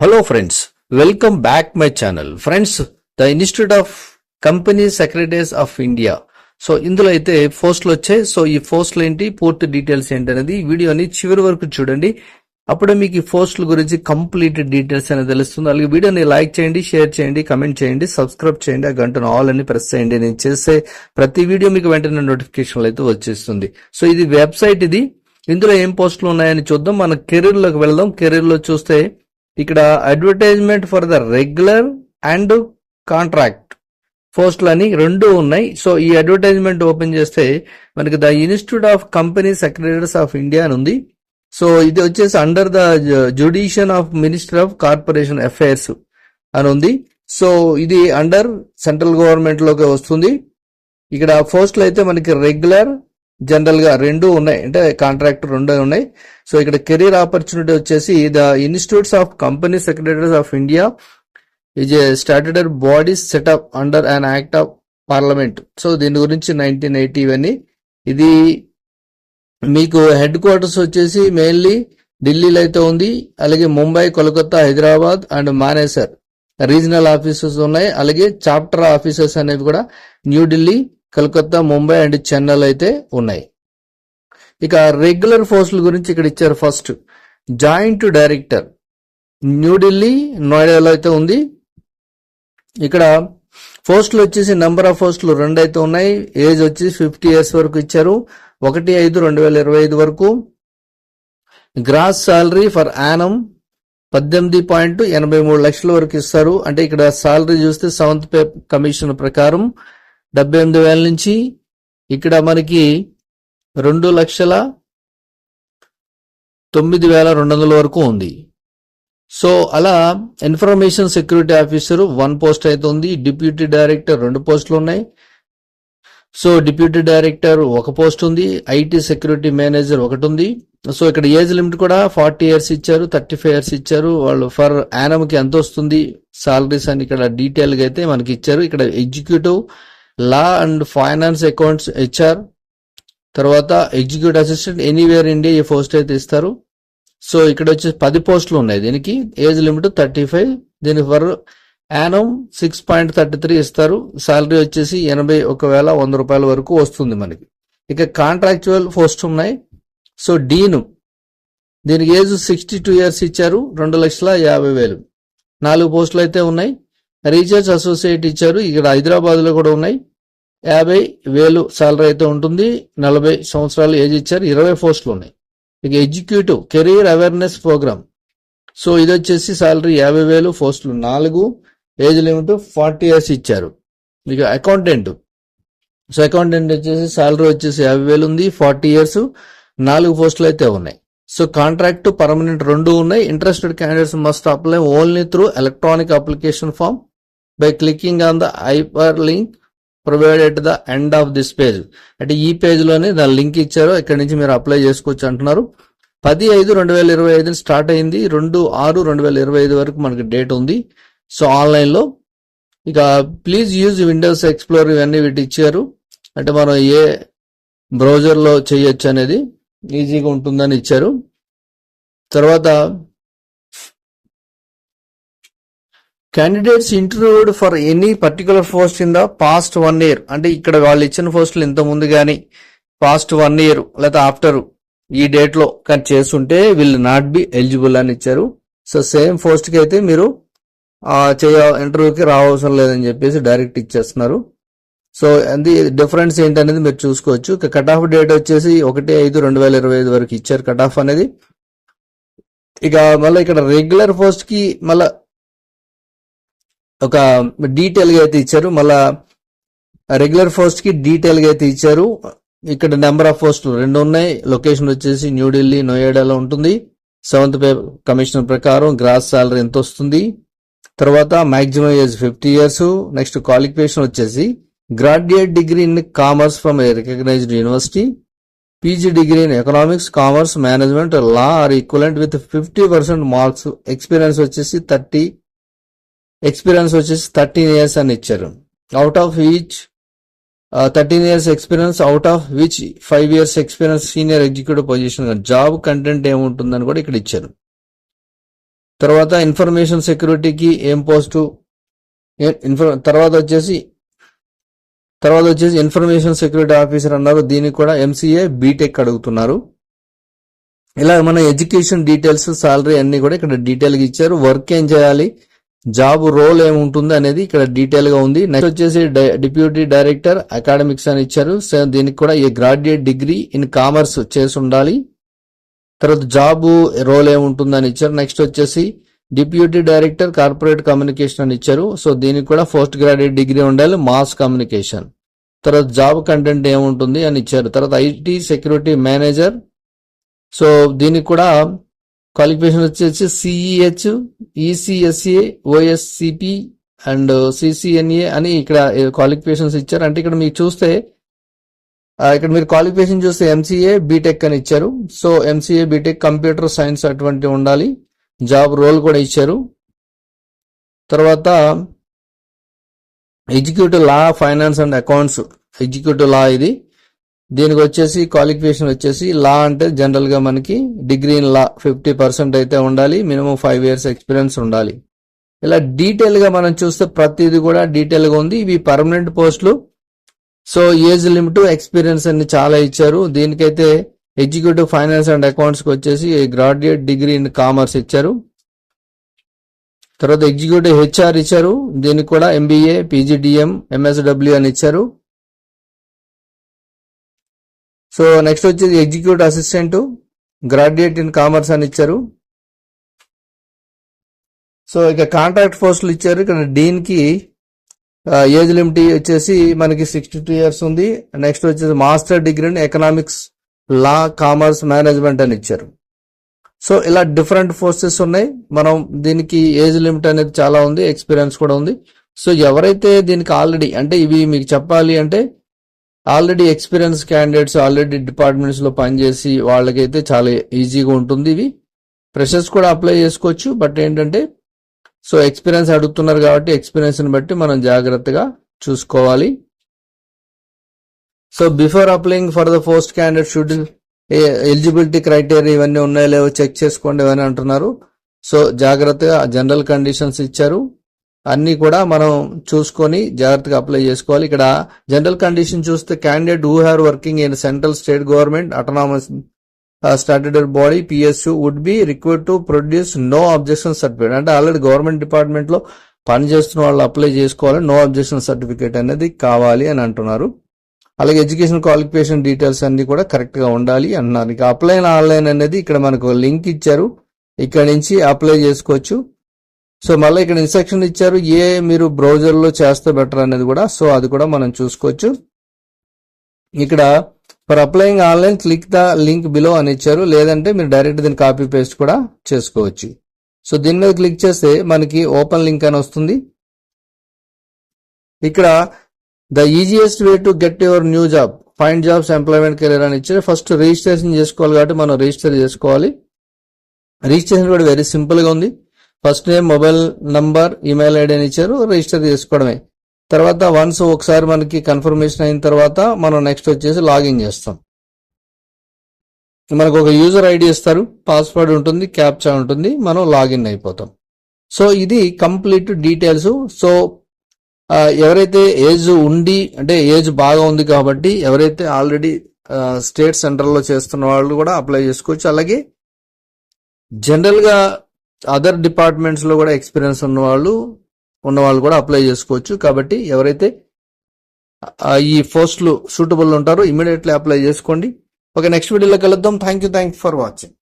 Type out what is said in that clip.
Hello friends welcome back my channel friends the institute of company secretaries of India so ఇందులో అయితే పోస్టులు వచ్చాయి. So ఈ పోస్టులు ఏంటి? పూర్తి డీటెయిల్స్ ఏంటి అనేది వీడియోని చివరి వరకు చూడండి. అప్పుడే మీకు ఈ పోస్టుల గురించి కంప్లీట్ డీటెయిల్స్ అనేది తెలుస్తుంది. అలాగే వీడియోని లైక్ చేయండి షేర్ చేయండి కమెంట్ చేయండి సబ్స్క్రైబ్ చేయండి ఆ గంటను ఆల్ అని ప్రెస్ చేయండి. నేను చేసే ప్రతి వీడియో మీకు వెంటనే నోటిఫికేషన్లు అయితే వచ్చేస్తుంది. సో ఇది వెబ్సైట్ ఇది. ఇందులో ఏం పోస్టులు ఉన్నాయని చూద్దాం. మన కెరీర్లోకి వెళ్దాం. కెరీర్లో చూస్తే ఇక్కడ advertisement for the regular and contract పోస్టులు అని రెండు ఉన్నాయి. సో ఈ అడ్వర్టైజ్మెంట్ ఓపెన్ చేస్తే మనకి the institute of company secretaries of India అని ఉంది. సో ఇది వచ్చేసి under the jurisdiction of minister of corporation affairs అని ఉంది. సో ఇది అండర్ సెంట్రల్ గవర్నమెంట్లోకి వస్తుంది. ఇక్కడ పోస్టులు అయితే మనకి రెగ్యులర్ జనరల్గా రెండు ఉన్నాయి. అంటే కాంట్రాక్ట్ రెండు ఉన్నాయి. సో ఇక్కడ కెరీర్ ఆపర్చునిటీ వచ్చేసి the institutes of company secretaries of India is a statutory bodies setup under an act of parliament. So దీని గురించి నైన్టీన్ ఎయిటీ ఇవన్నీ. ఇది మీకు హెడ్ క్వార్టర్స్ వచ్చేసి మెయిన్లీ ఢిల్లీలో అయితే ఉంది. అలాగే Mumbai Kolkata Hyderabad and Manesar. Regional offices ఉన్నాయి. అలాగే చాప్టర్ ఆఫీసెస్ అనేవి కూడా న్యూఢిల్లీ కలకత్తా ముంబై అండ్ చెన్నైలో అయితే ఉన్నాయి. ఇక రెగ్యులర్ పోస్టుల గురించి ఇక్కడ ఇచ్చారు ఫస్ట్ జాయింట్ డైరెక్టర్ న్యూఢిల్లీ నోయిడాలో అయితే ఉంది. ఇక్కడ పోస్టులు వచ్చేసి నెంబర్ ఆఫ్ పోస్టులు రెండు అయితే ఉన్నాయి. ఏజ్ వచ్చి ఫిఫ్టీ ఇయర్స్ వరకు ఇచ్చారు. ఒకటి ఐదు రెండు వేల ఇరవై ఐదు వరకు. గ్రాస్ సాలరీ ఫర్ యానం పద్దెనిమిది పాయింట్ ఎనభై మూడు లక్షల వరకు ఇస్తారు. అంటే ఇక్కడ సాలరీ చూస్తే సెవెంత్ పే కమిషన్ ప్రకారం డెబ్బై ఎనిమిది వేల నుంచి ఇక్కడ మనకి రెండు లక్షల తొమ్మిది వేల రెండు వందల వరకు ఉంది. సో అలా information security officer one post అయితే ఉంది. డిప్యూటీ డైరెక్టర్ రెండు పోస్టులు ఉన్నాయి. సో డిప్యూటీ డైరెక్టర్ ఒక పోస్ట్ ఉంది. ఐటీ సెక్యూరిటీ మేనేజర్ ఒకటి ఉంది. సో ఇక్కడ ఏజ్ లిమిట్ కూడా ఫార్టీ ఇయర్స్ ఇచ్చారు థర్టీ ఫైవ్ ఇయర్స్ ఇచ్చారు. వాళ్ళు ఫర్ యానమ్కి ఎంత వస్తుంది సాలరీస్ అని ఇక్కడ డీటెయిల్గా అయితే మనకి ఇచ్చారు. ఇక్కడ executive law and finance accounts HR తర్వాత ఎగ్జిక్యూటివ్ అసిస్టెంట్ ఎనీవేర్ ఇండియా ఈ పోస్ట్ అయితే ఇస్తారు. సో ఇక్కడ వచ్చేసి పది పోస్టులు ఉన్నాయి. దీనికి ఏజ్ లిమిట్ థర్టీ ఫైవ్ దీని for annum six point thirty three ఇస్తారు. శాలరీ వచ్చేసి ఎనభై ఒక వేల వంద రూపాయల వరకు వస్తుంది మనకి. ఇక కాంట్రాక్చువల్ పోస్ట్ ఉన్నాయి. సో డీను దీనికి ఏజ్ సిక్స్టీ టూ ఇయర్స్ ఇచ్చారు. రెండు లక్షల యాభై వేలు. నాలుగు పోస్టులు అయితే ఉన్నాయి. రీసెర్చ్ అసోసియేట్ ఇచ్చారు. ఇక్కడ హైదరాబాద్లో కూడా ఉన్నాయి. యాభై వేలు సాలరీ అయితే ఉంటుంది. నలభై సంవత్సరాలు ఏజ్ ఇచ్చారు. ఇరవై పోస్టులు ఉన్నాయి. ఇక executive career awareness program so ఇది వచ్చేసి సాలరీ యాభై వేలు పోస్టులు నాలుగు. ఏజ్ లిమిట్ ఫార్టీ ఇయర్స్ ఇచ్చారు. ఇక అకౌంటెంట్ సో అకౌంటెంట్ వచ్చేసి సాలరీ వచ్చేసి యాభై వేలు ఉంది. ఫార్టీ ఇయర్స్ నాలుగు పోస్టులు అయితే ఉన్నాయి. సో కాంట్రాక్ట్ పర్మనెంట్ రెండు ఉన్నాయి. Interested candidates must apply only through electronic application form by clicking on the hyper link provided the end of this page అంటే ఈ పేజ్లోనే దాని లింక్ ఇచ్చారు. ఇక్కడ నుంచి మీరు అప్లై చేసుకోవచ్చు అంటున్నారు. పది ఐదు రెండు వేల ఇరవై ఐదు స్టార్ట్ అయింది. రెండు ఆరు రెండు వేల ఇరవై ఐదు వరకు మనకి డేట్ ఉంది. సో ఆన్లైన్లో ఇక ప్లీజ్ యూజ్ విండోస్ ఎక్స్ప్లోర్ ఇవన్నీ వీటి ఇచ్చారు. అంటే మనం ఏ బ్రౌజర్లో చేయొచ్చు అనేది ఈజీగా ఉంటుందని ఇచ్చారు. తర్వాత candidates interviewed for any particular post in the past one year అంటే ఇక్కడ వాళ్ళు ఇచ్చిన పోస్టులు ఇంత ముందు కానీ పాస్ట్ వన్ ఇయర్ లేదా ఆఫ్టర్ ఈ డేట్లో కానీ చేస్తుంటే విల్ నాట్ బి ఎలిజిబుల్ అని ఇచ్చారు. సో సేమ్ పోస్ట్కి అయితే మీరు చేయ ఇంటర్వ్యూకి రావసరం లేదని చెప్పేసి డైరెక్ట్ ఇచ్చేస్తున్నారు. సో అది డిఫరెన్స్ ఏంటనేది మీరు చూసుకోవచ్చు. కట్ ఆఫ్ డేట్ వచ్చేసి ఒకటి ఐదు రెండు వేల ఇరవై ఐదు వరకు ఇచ్చారు కట్ ఆఫ్ అనేది. ఇక మళ్ళీ ఇక్కడ రెగ్యులర్ పోస్ట్కి ఒక డీటెయిల్గా అయితే ఇచ్చారు. మళ్ళా రెగ్యులర్ పోస్ట్కి డీటెయిల్గా అయితే ఇచ్చారు. ఇక్కడ నెంబర్ ఆఫ్ పోస్టులు రెండు ఉన్నాయి. లొకేషన్ వచ్చేసి న్యూఢిల్లీ నోయిడాలో ఉంటుంది. సెవెంత్ పే కమిషన్ ప్రకారం గ్రాస్ సాలరీ ఎంత వస్తుంది? తర్వాత maximum age fifty years next qualification వచ్చేసి graduate degree in commerce from a recognised university PG degree in economics commerce management law or equivalent with fifty percent marks experience వచ్చేసి thirty experience వచ్చేసి thirteen years అని ఇచ్చారు. Out of each thirteen years experience out of which five years experience senior executive position job content ఏముంటుందని కూడా ఇక్కడ ఇచ్చారు. తర్వాత information సెక్యూరిటీకి ఏం post infer తర్వాత వచ్చేసి తర్వాత వచ్చేసి ఇన్ఫర్మేషన్ సెక్యూరిటీ ఆఫీసర్ అన్నారు. దీనికి కూడా ఎంసీఏ బీటెక్ అడుగుతున్నారు. ఇలా మన ఎడ్యుకేషన్ డీటెయిల్స్ సాలరీ అన్ని కూడా ఇక్కడ డీటెయిల్గా ఇచ్చారు. వర్క్ ఏం చేయాలి? జాబ్ రోల్ ఏముంటుంది అనేది ఇక్కడ డీటెయిల్గా ఉంది. నెక్స్ట్ వచ్చేసి డిప్యూటీ డైరెక్టర్ అకాడమిక్స్ అని ఇచ్చారు. సో దీనికి కూడా ఈ గ్రాడ్యుయేట్ డిగ్రీ ఇన్ కామర్స్ చేసి ఉండాలి. తర్వాత జాబ్ రోల్ ఏముంటుంది అని ఇచ్చారు. నెక్స్ట్ వచ్చేసి డిప్యూటీ డైరెక్టర్ కార్పొరేట్ కమ్యూనికేషన్ అని ఇచ్చారు. సో దీనికి కూడా పోస్ట్ గ్రాడ్యుయేట్ డిగ్రీ ఉండాలి. Mass communication. తర్వాత జాబ్ కంటెంట్ ఏముంటుంది అని ఇచ్చారు. తర్వాత ఐటీ సెక్యూరిటీ మేనేజర్. సో దీనికి కూడా క్వాలిఫికేషన్ వచ్చేసి సిఈహెచ్ ఈసీఎస్ఏ ఓఎస్సిపి అండ్ సిసిఎన్ఏ అని ఇక్కడ క్వాలిఫికేషన్స్ ఇచ్చారు. అంటే ఇక్కడ మీకు చూస్తే ఇక్కడ మీరు క్వాలిఫికేషన్ చూస్తే ఎంసీఏ బీటెక్ అని ఇచ్చారు. So MCA B Tech computer science అటువంటి ఉండాలి. జాబ్ రోల్ కూడా ఇచ్చారు. తర్వాత executive law finance and accounts executive law ఇది. దీనికి వచ్చేసి క్వాలిఫికేషన్ వచ్చేసి లా అంటే జనరల్గా మనకి degree in law fifty percent అయితే ఉండాలి మినిమం ఫైవ్ ఇయర్స్ ఎక్స్పీరియన్స్ ఉండాలి. ఇలా డీటెయిల్గా మనం చూస్తే ప్రతిది కూడా డీటెయిల్గా ఉంది. ఇవి పర్మనెంట్ పోస్టులు సో ఏజ్ లిమిట్ ఎక్స్పీరియన్స్ అన్ని చాలా ఇచ్చారు. దీనికైతే ఎగ్జిక్యూటివ్ ఫైనాన్స్ అండ్ అకౌంట్స్కి వచ్చేసి గ్రాడ్యుయేట్ డిగ్రీ ఇన్ కామర్స్ ఇచ్చారు. తర్వాత ఎగ్జిక్యూటివ్ హెచ్ఆర్ ఇచ్చారు. దీనికి కూడా ఎంబీఏ పీజీడిఎం ఎంఎస్డబ్ల్యూ అని ఇచ్చారు. సో నెక్స్ట్ వచ్చేసి execute assistant graduate in commerce అని ఇచ్చారు. సో ఇక కాంట్రాక్ట్ పోస్టులు ఇచ్చారు. ఇక్కడ డీన్కి ఏజ్ లిమిట్ వచ్చేసి మనకి సిక్స్టీ టూ ఇయర్స్ ఉంది. నెక్స్ట్ వచ్చేసి master degree in economics law commerce management అని ఇచ్చారు. సో ఇలా డిఫరెంట్ ఫోర్సెస్ ఉన్నాయి. మనం దీనికి ఏజ్ లిమిట్ అనేది చాలా ఉంది. ఎక్స్పీరియన్స్ కూడా ఉంది. సో ఎవరైతే దీనికి ఆల్రెడీ అంటే ఇవి మీకు చెప్పాలి అంటే ఆల్రెడీ ఎక్స్పీరియన్స్ క్యాండిడేట్స్ ఆల్రెడీ డిపార్ట్మెంట్స్లో పనిచేసి వాళ్ళకైతే చాలా ఈజీగా ఉంటుంది. ఇవి ప్రెషర్స్ కూడా అప్లై చేసుకోవచ్చు. బట్ ఏంటంటే సో ఎక్స్పీరియన్స్ అడుగుతున్నారు కాబట్టి ఎక్స్పీరియన్స్ని బట్టి మనం జాగ్రత్తగా చూసుకోవాలి. So before applying for the post candidate should eligibility criteria ఇవన్నీ ఉన్నాయో లేవో చెక్ చేసుకోండి ఇవన్నీ అంటున్నారు. సో జాగ్రత్తగా జనరల్ కండిషన్స్ ఇచ్చారు. అన్ని కూడా మనం చూసుకొని జాగ్రత్తగా అప్లై చేసుకోవాలి. ఇక్కడ జనరల్ కండిషన్ చూస్తే candidate who have working in central state government autonomous statutory body PSU would be required to produce no objection certificate అంటే ఆల్రెడీ గవర్నమెంట్ డిపార్ట్మెంట్లో పనిచేస్తున్న వాళ్ళు అప్లై చేసుకోవాలి నో అబ్జెక్షన్ సర్టిఫికేట్ అనేది కావాలి అని అంటున్నారు. అలాగే ఎడ్యుకేషన్ క్వాలిఫికేషన్ డీటెయిల్స్ అన్ని కూడా కరెక్ట్గా ఉండాలి అన్నారు. ఇక అప్లై ఆన్లైన్ అనేది ఇక్కడ మనకు లింక్ ఇచ్చారు. ఇక్కడ నుంచి అప్లై చేసుకోవచ్చు. సో మళ్ళీ ఇక్కడ ఇన్స్ట్రక్షన్ ఇచ్చారు ఏ మీరు బ్రౌజర్లో చేస్తే బెటర్ అనేది కూడా సో అది కూడా మనం చూసుకోవచ్చు. ఇక్కడ for applying online click the link below అని ఇచ్చారు. లేదంటే మీరు డైరెక్ట్ దీన్ని కాపీ పేస్ట్ కూడా చేసుకోవచ్చు. సో దీని మీద క్లిక్ చేస్తే మనకి ఓపెన్ లింక్ అని వస్తుంది. ఇక్కడ the easiest way to get your new job find jobs employment career అని ఇచ్చారు. ఫస్ట్ రిజిస్ట్రేషన్ చేసుకోవాలి కాబట్టి మనం రిజిస్టర్ చేసుకోవాలి. రిజిస్ట్రేషన్ కూడా వెరీ సింపుల్గా ఉంది. First name mobile number email ID అని ఇచ్చారు రిజిస్టర్ చేసుకోవడమే. తర్వాత వన్స్ ఒకసారి మనకి కన్ఫర్మేషన్ అయిన తర్వాత మనం నెక్స్ట్ వచ్చేసి లాగిన్ చేస్తాం. మనకు ఒక యూజర్ ఐడి ఇస్తారు పాస్వర్డ్ ఉంటుంది క్యాప్చా ఉంటుంది మనం లాగిన్ అయిపోతాం. సో ఇది కంప్లీట్ డీటెయిల్స్. సో ఎవరైతే ఏజ్ ఉండి అంటే ఏజ్ బాగా ఉంది కాబట్టి ఎవరైతే ఆల్రెడీ స్టేట్ సెంటర్లో చేస్తున్న వాళ్ళు కూడా అప్లై చేసుకోవచ్చు. అలాగే జనరల్గా అదర్ డిపార్ట్మెంట్స్లో కూడా ఎక్స్పీరియన్స్ ఉన్న వాళ్ళు ఉన్న వాళ్ళు కూడా అప్లై చేసుకోవచ్చు. కాబట్టి ఎవరైతే ఈ పోస్టులు సూటబుల్ ఉంటారో ఇమీడియట్లీ అప్లై చేసుకోండి. ఓకే నెక్స్ట్ వీడియోలో కలుద్దాం. Thank you thank for watching